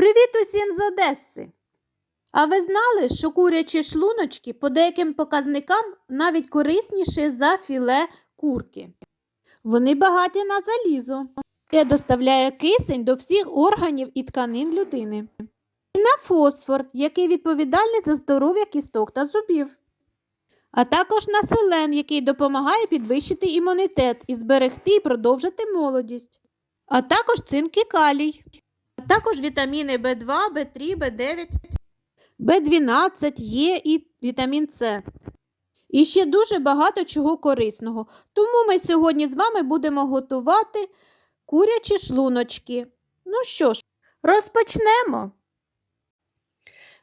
Привіт усім з Одеси! А ви знали, що курячі шлуночки по деяким показникам навіть корисніші за філе курки? Вони багаті на залізо, яке доставляє кисень до всіх органів і тканин людини. І на фосфор, який відповідальний за здоров'я кісток та зубів. А також на селен, який допомагає підвищити імунітет і зберегти і продовжити молодість. А також цинк і калій. Також вітаміни В2, В3, В9, В12 Є і вітамін С. І ще дуже багато чого корисного. Тому ми сьогодні з вами будемо готувати курячі шлуночки. Ну що ж, розпочнемо.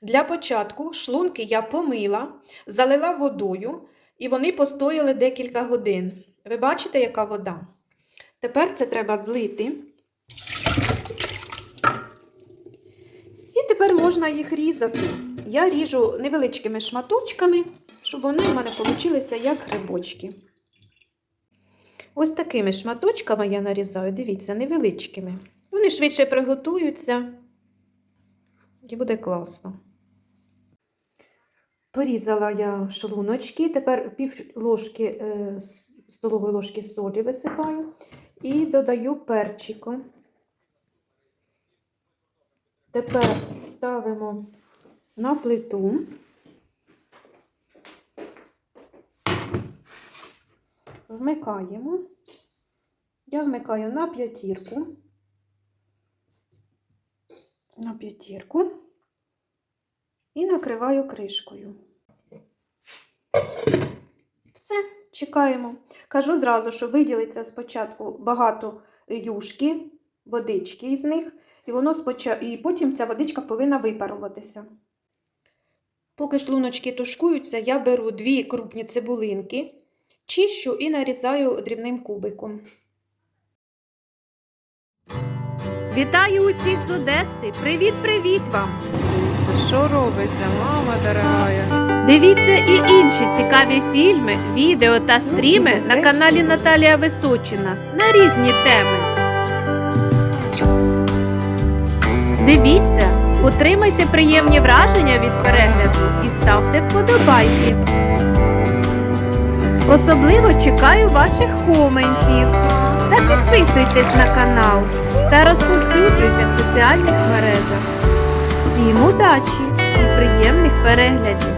Для початку шлунки я помила, залила водою, і вони постояли декілька годин. Ви бачите, яка вода? Тепер це треба злити. Тепер можна їх різати. Я ріжу невеличкими шматочками, щоб вони в мене получилися як грибочки. Ось такими шматочками я нарізаю, дивіться, невеличкими. Вони швидше приготуються і буде класно. Порізала я шлуночки, тепер пів ложки е, столової ложки солі висипаю і додаю перчику. Тепер ставимо на плиту. Вмикаємо. Я вмикаю на п'ятірку. На п'ятірку і накриваю кришкою. Все, чекаємо. Кажу зразу, що виділиться спочатку багато юшки, водички із них, і, воно споча... і потім ця водичка повинна випаруватися. Поки шлуночки тушкуються, я беру дві крупні цибулинки, чищу і нарізаю дрібним кубиком. Вітаю усіх з Одеси! Привіт-привіт вам! Що робиться, мама дорогая? Дивіться і інші цікаві фільми, відео та стріми на каналі Наталія Височина на різні теми. Дивіться, отримайте приємні враження від перегляду і ставте вподобайки. Особливо чекаю ваших коментів. Та підписуйтесь на канал та розповсюджуйте в соціальних мережах. Всім удачі і приємних переглядів!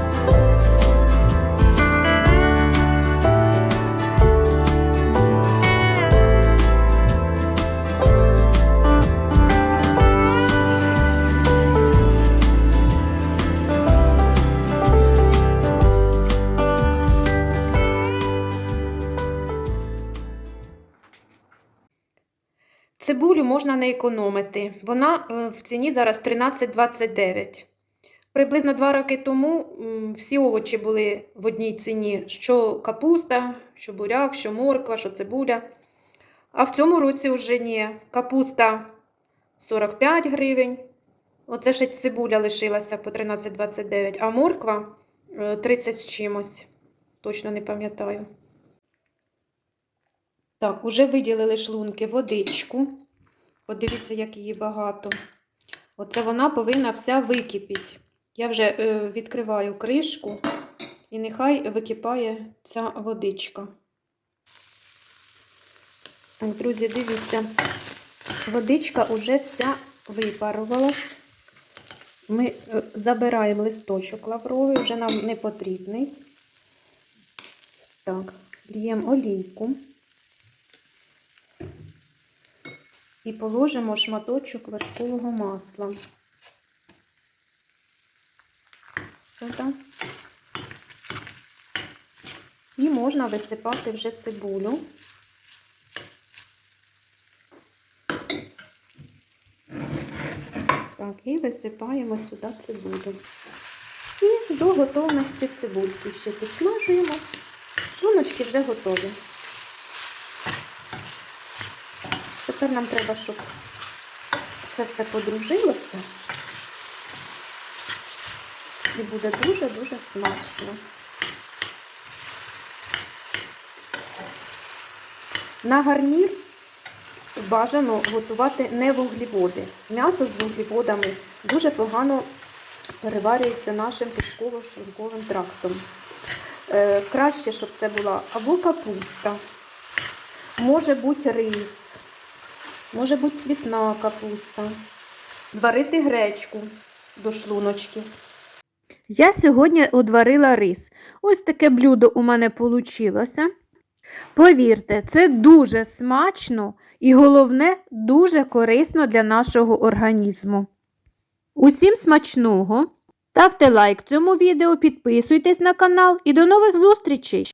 Цибулю можна не економити. Вона е, в ціні зараз 13,29. Приблизно два роки тому всі овочі були в одній ціні: що капуста, що буряк, що морква, що цибуля. А в цьому році вже ні. Капуста 45 гривень. Оце ще цибуля лишилася по 13,29, а морква е, 30 з чимось. Точно не пам'ятаю. Так, уже виділили шлунки водичку. Подивіться, як її багато. Оце вона повинна вся википіти. Я вже е, відкриваю кришку і нехай википає ця водичка. Друзі, дивіться, водичка вже вся випарувалась. Ми е, забираємо листочок лавровий, вже нам не потрібний. Так, ліємо олійку. І положимо шматочок вершкового масла. Сюди. І можна висипати вже цибулю. Так, і висипаємо сюди цибулю. І до готовності цибульки ще підсмажуємо. Шлуночки вже готові. Тепер нам треба, щоб це все подружилося. І буде дуже-дуже смачно. На гарнір бажано готувати не вуглеводи. М'ясо з вуглеводами дуже погано переварюється нашим кишково-шлунковим трактом. Е, краще, щоб це була або капуста, може бути рис, може бути цвітна капуста, зварити гречку до шлуночки. Я сьогодні одварила рис. Ось таке блюдо у мене вийшло. Повірте, це дуже смачно і головне, дуже корисно для нашого організму. Усім смачного! Ставте лайк цьому відео, підписуйтесь на канал і до нових зустрічей!